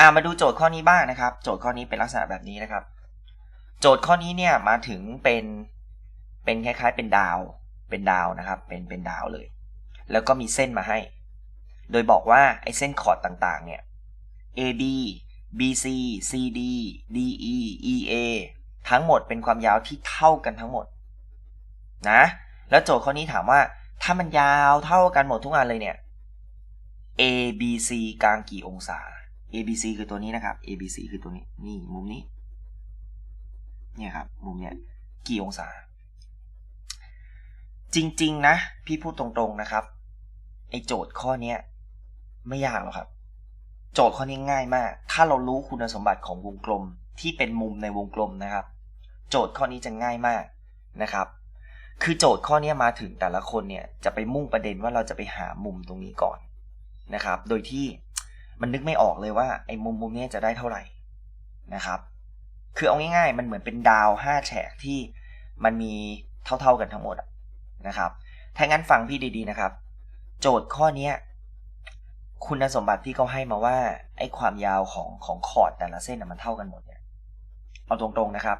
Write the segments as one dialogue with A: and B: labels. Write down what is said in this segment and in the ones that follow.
A: อ่ามาดูโจทย์ข้อนี้บ้างนะครับ โจทย์ข้อนี้เป็นลักษณะแบบนี้นะครับ โจทย์ข้อนี้เนี่ยมาถึงเป็นเป็นคล้ายๆ เป็นดาว เป็นดาวนะครับ เป็นเป็นดาวเลย แล้วก็มีเส้นมาให้ โดยบอกว่าไอ้เส้นคอร์ดต่างๆเนี่ย AB BC CD DE EA ทั้งหมดเป็นความยาวที่เท่ากันทั้งหมด นะ แล้วโจทย์ข้อนี้ถามว่า ถ้ามันยาวเท่ากันหมดทุกอันเลยเนี่ย ABC กลางกี่องศา ABC คือตัวนี้นะครับ ABC คือตัวนี้ นี่มุมนี้ เนี่ยครับ มุมเนี้ยกี่องศา จริง ๆ นะ พี่พูดตรงๆนะครับ ไอโจทย์ข้อเนี้ยไม่ยากหรอกครับ โจทย์ข้อนี้ง่ายมาก ถ้าเรารู้คุณสมบัติของวงกลมที่เป็นมุมในวงกลมนะครับ โจทย์ข้อนี้จะง่ายมากนะครับ คือโจทย์ข้อนี้มาถึงแต่ละคนเนี่ยจะไปมุ่งประเด็นว่าเราจะไปหามุมตรงนี้ก่อนนะครับ โดยที่ มันนึกไม่ออกเลยว่าไอ้มุมมุมนี้จะได้เท่าไหร่นะครับ คือเอาง่ายๆ มันเหมือนเป็นดาวห้าแฉกที่มันมีเท่าๆกันทั้งหมดนะครับถ้างั้นฟังพี่ดีๆนะครับ โจทย์ข้อนี้คุณสมบัติที่เขาให้มาว่าไอ้ความยาวของของคอร์ดแต่ละเส้นมันเท่ากันหมดเนี่ยเอาตรงๆนะครับ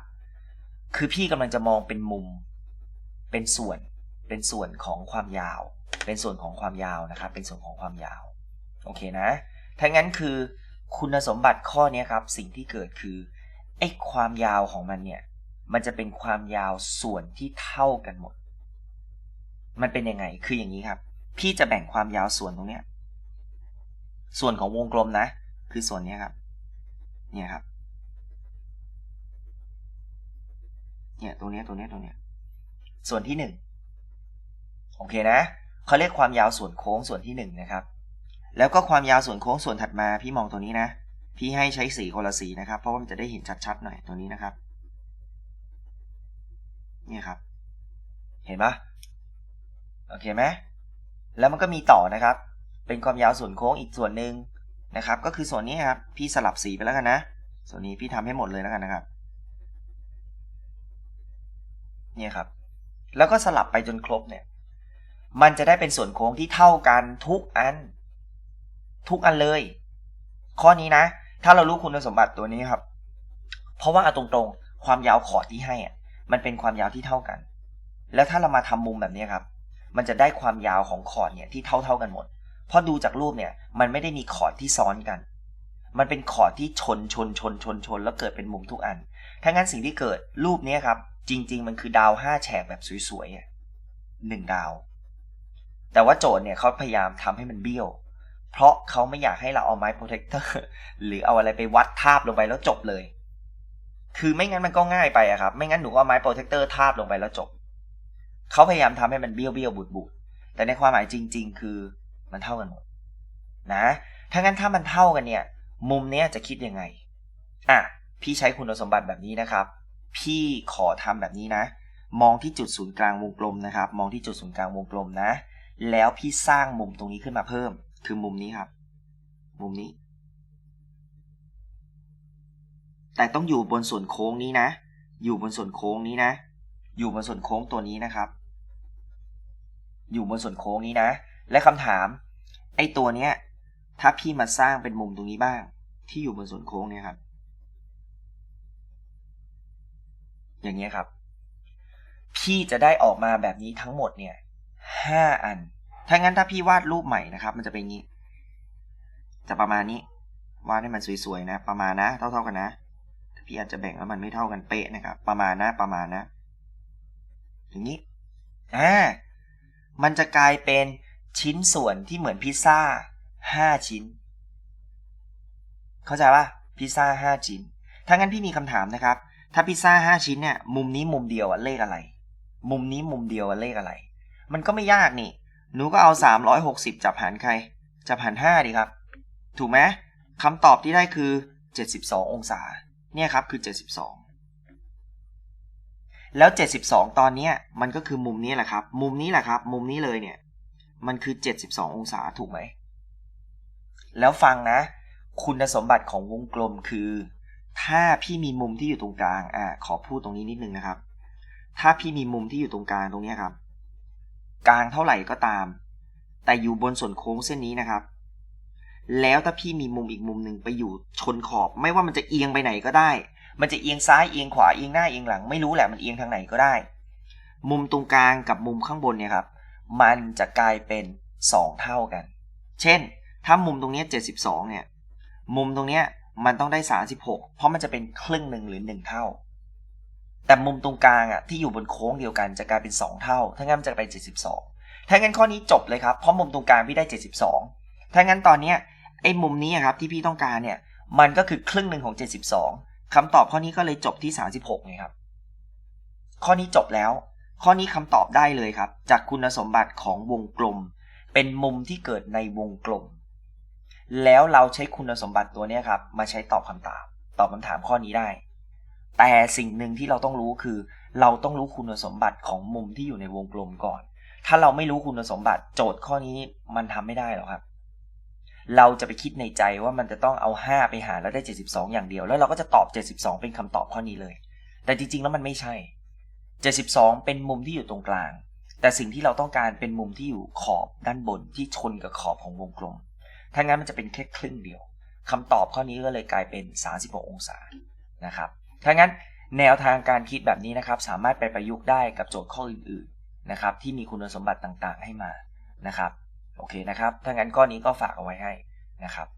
A: คือพี่กำลังจะมองเป็นมุม เป็นส่วนเป็นส่วนของความยาว เป็นส่วนของความยาวนะครับ เป็นส่วนของความยาว โอเคนะ ถ้างั้นคือคุณสมบัติข้อนี้ครับ สิ่งที่เกิดคือไอ้ความยาวของมันเนี่ย มันจะเป็นความยาวส่วนที่เท่ากันหมด มันเป็นยังไง คืออย่างนี้ครับ พี่จะแบ่งความยาวส่วนตรงเนี้ย ส่วนของวงกลมนะ คือส่วนนี้ครับ เนี่ยครับ เนี่ยตรงเนี้ยตรงเนี้ยตรงเนี้ยส่วนที่หนึ่ง โอเคนะเขาเรียกความยาวส่วนโค้งส่วนที่หนึ่งนะครับ แล้วก็ความยาวส่วนโค้งส่วนถัดมาพี่มองตัวนี้นะ พี่ให้ใช้สีคนละสีนะครับ เพราะว่ามันจะได้เห็นชัดๆหน่อยตัวนี้นะครับ นี่ครับ เห็นปะโอเคไหมแล้วมันก็มีต่อนะครับ เป็นความยาวส่วนโค้งอีกส่วนหนึ่งนะครับ ก็คือส่วนนี้ครับ พี่สลับสีไปแล้วกันนะ ส่วนนี้พี่ทำให้หมดเลยแล้วกันนะครับ เนี่ยครับ แล้วก็สลับไปจนครบเนี่ย มันจะได้เป็นส่วนโค้งที่เท่ากันทุกอัน ทุกอันเลย ข้อนี้นะ ถ้าเรารู้คุณสมบัติตัวนี้ครับ เพราะว่าเอาตรงๆ ความยาวขอดที่ให้อะ มันเป็นความยาวที่เท่ากัน แล้วถ้าเรามาทำมุมแบบนี้ครับ มันจะได้ความยาวของขอดเนี่ยที่เท่าเท่ากันหมด เพราะดูจากรูปเนี่ย มันไม่ได้มีขอดที่ซ้อนกัน มันเป็นขอดที่ชนชนชนชนชนแล้วเกิดเป็นมุมทุกอัน ถ้างั้นสิ่งที่เกิดรูปนี้ครับ จริง ๆ มันคือดาวห้าแฉกแบบสวยๆหนึ่งดาว แต่ว่าโจทย์เนี่ยเขาพยายามทำให้มันเบี้ยว เพราะเขาไม่อยากให้เราเอาไม้โปรเทคเตอร์หรือเอาอะไรไปวัดทาบลงไปแล้วจบเลย คือไม่งั้นมันก็ง่ายไปอะครับ ไม่งั้นหนูก็เอาไม้โปรเทคเตอร์ทาบลงไปแล้วจบ เขาพยายามทำให้มันเบี้ยวเบี้ยวบูดบูดแต่ในความหมายจริง ๆ คือมันเท่ากันหมดนะถ้างั้นถ้ามันเท่ากันเนี่ย มุมเนี้ยจะคิดยังไง อะ พี่ใช้คุณสมบัติแบบนี้นะครับ พี่ขอทำแบบนี้นะ มองที่จุดศูนย์กลางวงกลมนะครับ มองที่จุดศูนย์กลางวงกลมนะ แล้วพี่สร้างมุมตรงนี้ขึ้นมาเพิ่ม คือมุมนี้ครับ มุมนี้ แต่ต้องอยู่บนส่วนโค้งนี้นะ อยู่บนส่วนโค้งนี้นะ อยู่บนส่วนโค้งตัวนี้นะครับ อยู่บนส่วนโค้งนี้นะ และคำถาม ไอ้ตัวเนี้ย ถ้าพี่มาสร้างเป็นมุมตรงนี้บ้าง ที่อยู่บนส่วนโค้งเนี่ยครับ อย่างเงี้ยครับ พี่จะได้ออกมาแบบนี้ทั้งหมดเนี่ยห้าอัน ถ้างั้นถ้าพี่วาดรูปใหม่นะครับ มันจะเป็นอย่างนี้ จะประมาณนี้ วาดให้มันสวยๆนะ ประมาณนะ เท่าๆกันนะพี่อาจจะแบ่งแล้วมันไม่เท่ากันเป๊ะนะครับ ประมาณนะ ประมาณนะอย่างนี้ อ่า มันจะกลายเป็นชิ้นส่วนที่เหมือนพิซซ่าห้าชิ้น เข้าใจป่ะ พิซซ่าห้าชิ้น ถ้างั้นพี่มีคำถามนะครับ ถ้าพิซซ่าห้าชิ้นเนี่ย มุมนี้มุมเดียวอะเลขอะไร มุมนี้มุมเดียวอะเลขอะไร มันก็ไม่ยากนี่ หนูก็เอาสามร้อยหกสิบจับหารใคร จับหารห้าดีครับ ถูกไหมคำตอบที่ได้คือเจ็ดสิบสององศา เนี่ยครับคือเจ็ดสิบสองแล้ว 72 ตอนเนี้ยมันก็คือมุมนี้แหละครับ มุมนี้แหละครับ มุมนี้เลยเนี่ย มันคือ 72 องศาถูกไหม แล้วฟังนะ คุณสมบัติของวงกลมคือ ถ้าพี่มีมุมที่อยู่ตรงกลาง อ่า ขอพูดตรงนี้นิดนึงนะครับ ถ้าพี่มีมุมที่อยู่ตรงกลางตรงนี้ครับ กลางเท่าไหร่ก็ตาม แต่อยู่บนส่วนโค้งเส้นนี้นะครับ แล้วถ้าพี่มีมุมอีกมุมหนึ่งไปอยู่ชนขอบ ไม่ว่ามันจะเอียงไปไหนก็ได้ มันจะเอียงซ้ายเอียงขวาเอียงหน้าเอียงหลัง ไม่รู้แหละมันเอียงทางไหนก็ได้ มุมตรงกลางกับมุมข้างบนเนี่ยครับ มันจะกลายเป็น 2 เท่ากัน เช่น ถ้ามุมตรงนี้72เนี่ย มุมตรงเนี้ยมันต้องได้ 36 เพราะมันจะเป็นครึ่งหนึ่งหรือ 1 เท่า แต่มุมตรงกลางอะที่อยู่บนโค้งเดียวกันจะกลายเป็น 2 เท่า ถ้างั้นจะเป็น72 ถ้างั้นข้อนี้จบเลยครับ เพราะมุมตรงกลางพี่ได้ 72 ถ้างั้นตอนเนี้ยไอ้มุมนี้ครับที่พี่ต้องการเนี่ยมันก็คือครึ่งหนึ่งของ 72คำตอบข้อนี้ก็เลยจบที่ 36ไงครับ ข้อนี้จบแล้ว ข้อนี้คำตอบได้เลยครับ จากคุณสมบัติของวงกลม เป็นมุมที่เกิดในวงกลม แล้วเราใช้คุณสมบัติตัวนี้ครับ มาใช้ตอบคำถามตอบคำถามข้อนี้ได้ แต่สิ่งหนึ่งที่เราต้องรู้คือ เราต้องรู้คุณสมบัติของมุมที่อยู่ในวงกลมก่อน ถ้าเราไม่รู้คุณสมบัติโจทย์ข้อนี้มันทำไม่ได้หรอกครับ เราจะไปคิดในใจว่ามันจะต้องเอา 5 ไปหารแล้วได้ 72 อย่างเดียว แล้วเราก็จะตอบ 72 เป็นคำตอบข้อนี้เลย แต่จริงๆแล้วมันไม่ใช่ 72 เป็นมุมที่อยู่ตรงกลาง แต่สิ่งที่เราต้องการเป็นมุมที่อยู่ขอบด้านบนที่ชนกับขอบของวงกลม ถ้างั้นมันจะเป็นแค่ครึ่งเดียวคำตอบข้อนี้ก็เลยกลายเป็น 36 องศานะครับ ถ้างั้นแนวทางการคิดแบบนี้นะครับ สามารถไปประยุกต์ได้กับโจทย์ข้ออื่นๆนะครับ ที่มีคุณสมบัติต่างๆ ให้มานะครับ โอเคนะครับ ถ้างั้นข้อนี้ก็ฝากเอาไว้ให้นะครับ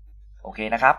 A: โอเคนะครับ